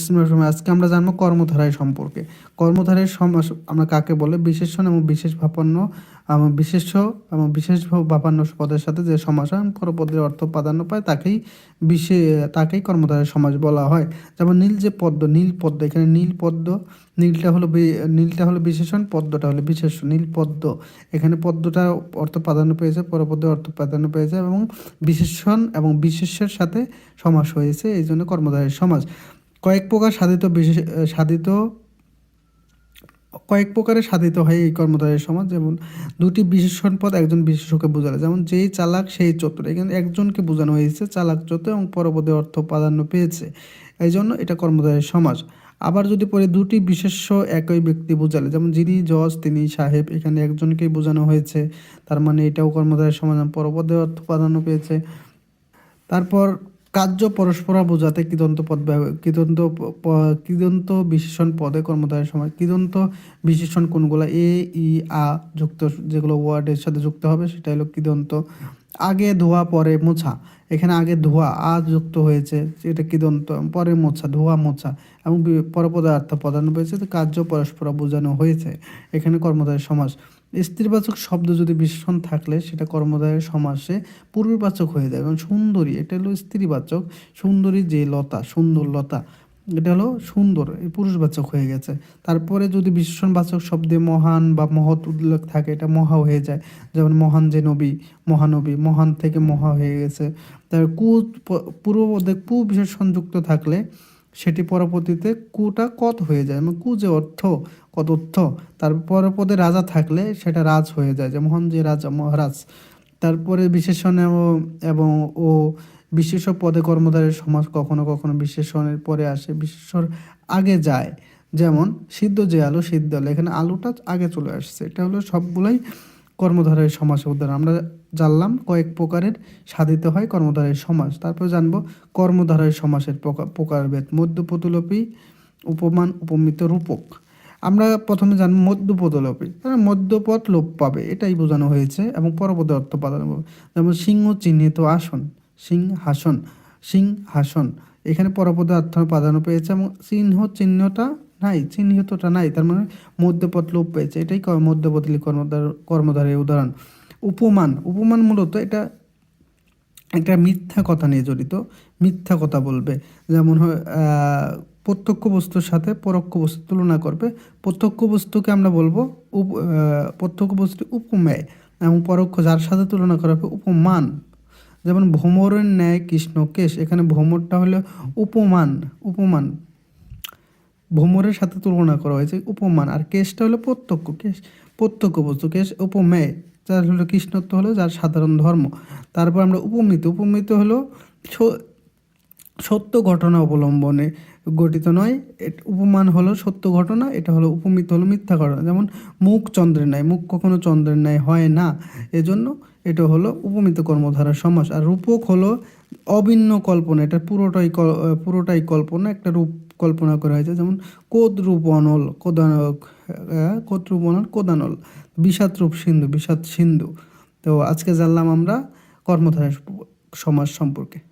সময় আজকে আমরা জানব কর্মধারায় সম্পর্কে। কর্মধারায় সমাস আমরা কাকে বলে? বিশেষণ এবং বিশেষ ভাপান্য এবং এবং বিশেষ ভাপান্ন পদের সাথে যে সমাস হয় পরপদের অর্থ প্রাধান্য পায়, তাকেই বিশে তাকেই কর্মধারায় সমাজ বলা হয়। যেমন নীল যে পদ্ম, নীল পদ্ম, এখানে নীল পদ্ম, নীলটা হলো নীলটা হলো বিশেষণ, পদ্মটা হলো বিশেষ্য নীল পদ্ম। এখানে পদ্মটা অর্থ প্রাধান্য পেয়েছে, পরপদের অর্থ প্রাধান্য পেয়েছে, এবং বিশেষণ এবং বিশেষ্যের সাথে সমাস হয়েছে, এই জন্য কর্মধারের সমাজ কয়েক প্রকার সাধিত বিশেষ সাধিত, কয়েক প্রকারে সাধিত হয় এই কর্মধারের সমাজ। যেমন দুটি বিশেষণ পদ একজন বিশেষকে বোঝালে। যেমন যেই চালাক, সেই চতুর। এখানে একজনকে বোঝানো হয়েছে, চালাক, চতুর এবং পরপদে অর্থ প্রাধান্য পেয়েছে। এই জন্য এটা কর্মধারের সমাজ। আবার যদি পরে দুটি বিশেষ্য একই ব্যক্তি বোঝালে, যেমন যিনি জজ, তিনি সাহেব, এখানে একজনকেই বোঝানো হয়েছে। তার মানে এটাও কর্মধারের সমাজ পরপদে অর্থ প্রাধান্য পেয়েছে। তারপর কার্য পরস্পর বোঝাতে কৃদন্ত পদ কৃদন্ত কৃদন্ত বিশেষণ পদে কর্মধারের সময় কৃদন্ত বিশেষণ কোনগুলো? এ, ই, আ যুক্ত যেগুলো ওয়ার্ডের সাথে যুক্ত হবে সেটা হলো কৃদন্ত। আগে ধোয়া, পরে মোছা। এখানে আগে ধোয়া, আ যুক্ত হয়েছে, এটা কৃদন্ত, পরে মোছা, ধোয়া, মোছা এবং পরপদার্থ প্রদান পেয়েছে তো কার্য পরস্পর বোঝানো হয়েছে। এখানে কর্মধারের সমাস। স্ত্রীবাচক শব্দ যদি বিশেষণ থাকলে সেটা কর্মদায়ের সমাসে পূর্ববাচক হয়ে যায়। এবং সুন্দরী, এটা হলো স্ত্রীবাচক। সুন্দরী যে লতা, সুন্দর লতা, এটা হলো সুন্দর পুরুষবাচক হয়ে গেছে। তারপরে যদি বিশেষণবাচক শব্দে মহান বা মহৎ উল্লেখ থাকে, এটা মহা হয়ে যায়। যেমন মহান যে নবী, মহানবী, মহান থেকে মহা হয়ে গেছে। তার কু, পূর্বপদে কু বিশেষণ যুক্ত থাকলে সেটি পরবর্তীতে কুটা কত হয়ে যায়। এবং কু যে অর্থ কত তারপর পদে রাজা থাকলে সেটা রাজ হয়ে যায়। যে মহান যে রাজা মহারাজ তারপরে বিশেষণ এবং- ও বিশেষ পদে কর্মধারের সমাজ কখনো কখনো বিশেষণের পরে আসে বিশেষণ আগে যায়। যেমন সিদ্ধ যে আলু, সিদ্ধ আলু, এখানে আলুটা আগে চলে আসছে। এটা হলো সবগুলাই কর্মধারের সমাসের উদাহরণ। আমরা জানলাম কয়েক প্রকারের সাধিত হয় কর্মধারের সমাস তারপর জানব কর্মধারের সমাসের প্রকা- প্রকারভেদ। মধ্যপতুলোপী, উপমান, উপমিত, রূপক। আমরা প্রথমে জানব মধ্যপদলোপী তারা মধ্যপদ লোপ পাবে, এটাই বোঝানো হয়েছে এবং পরপদে অর্থ প্রাধান্য পাবে যেমন সিংহ চিহ্নিত আসন, সিংহাসন সিংহাসন। এখানে পরপদে অর্থ প্রাধান্য পেয়েছে এবং চিহ্ন চিহ্নটা নাই, চিহ্নিতটা নাই, তার মানে মধ্যপদ লোপ পেয়েছে। এটাই মধ্যপদলী কর্মধার কর্মধারের উদাহরণ। উপমান উপমান মূলত এটা একটা মিথ্যা কথা নিয়ে জড়িত, মিথ্যা কথা বলবে। যেমন প্রত্যক্ষ বস্তুর সাথে পরোক্ষ বস্তু তুলনা করবে। প্রত্যক্ষ বস্তুকে আমরা বলব উপ প্রত্যক্ষ বস্তু উপমেয় এবং পরোক্ষ যার সাথে তুলনা করা হবে উপমান। যেমন ভ্রমরের ন্যায় কৃষ্ণ কেশ, এখানে ভ্রমরটা হলো উপমান উপমান। ভ্রমরের সাথে তুলনা করা হয়েছে উপমান, আর কেশটা হলো প্রত্যক্ষ কেশ প্রত্যক্ষ বস্তু কেশ উপমেয় যার হলো কৃষ্ণত্ব হলো যার সাধারণ ধর্ম। তারপর আমরা উপমিত উপমিত হলো সত্য ঘটনা অবলম্বনে গঠিত নয়। উপমান হলো সত্য ঘটনা, এটা হলো উপমিত হলো মিথ্যা ঘটনা। যেমন, মুখ চন্দ্রের ন্যায়, মুখ কখনো চন্দ্রের ন্যায় হয় না। এজন্য এটা হলো উপমিত কর্মধারার সমাস। আর রূপক হলো অভিন্ন কল্পনা, এটা পুরোটাই পুরোটাই কল্পনা, একটা রূপ কল্পনা করা হয়েছে। যেমন, কোদ রূপ অনল, কোদানক কোদ রূপ অনল, কোদানল, বিষাদ রূপ সিন্ধু, বিষাদ সিন্ধু। তো আজকে জানলাম আমরা কর্মধারার সমাজ সম্পর্কে।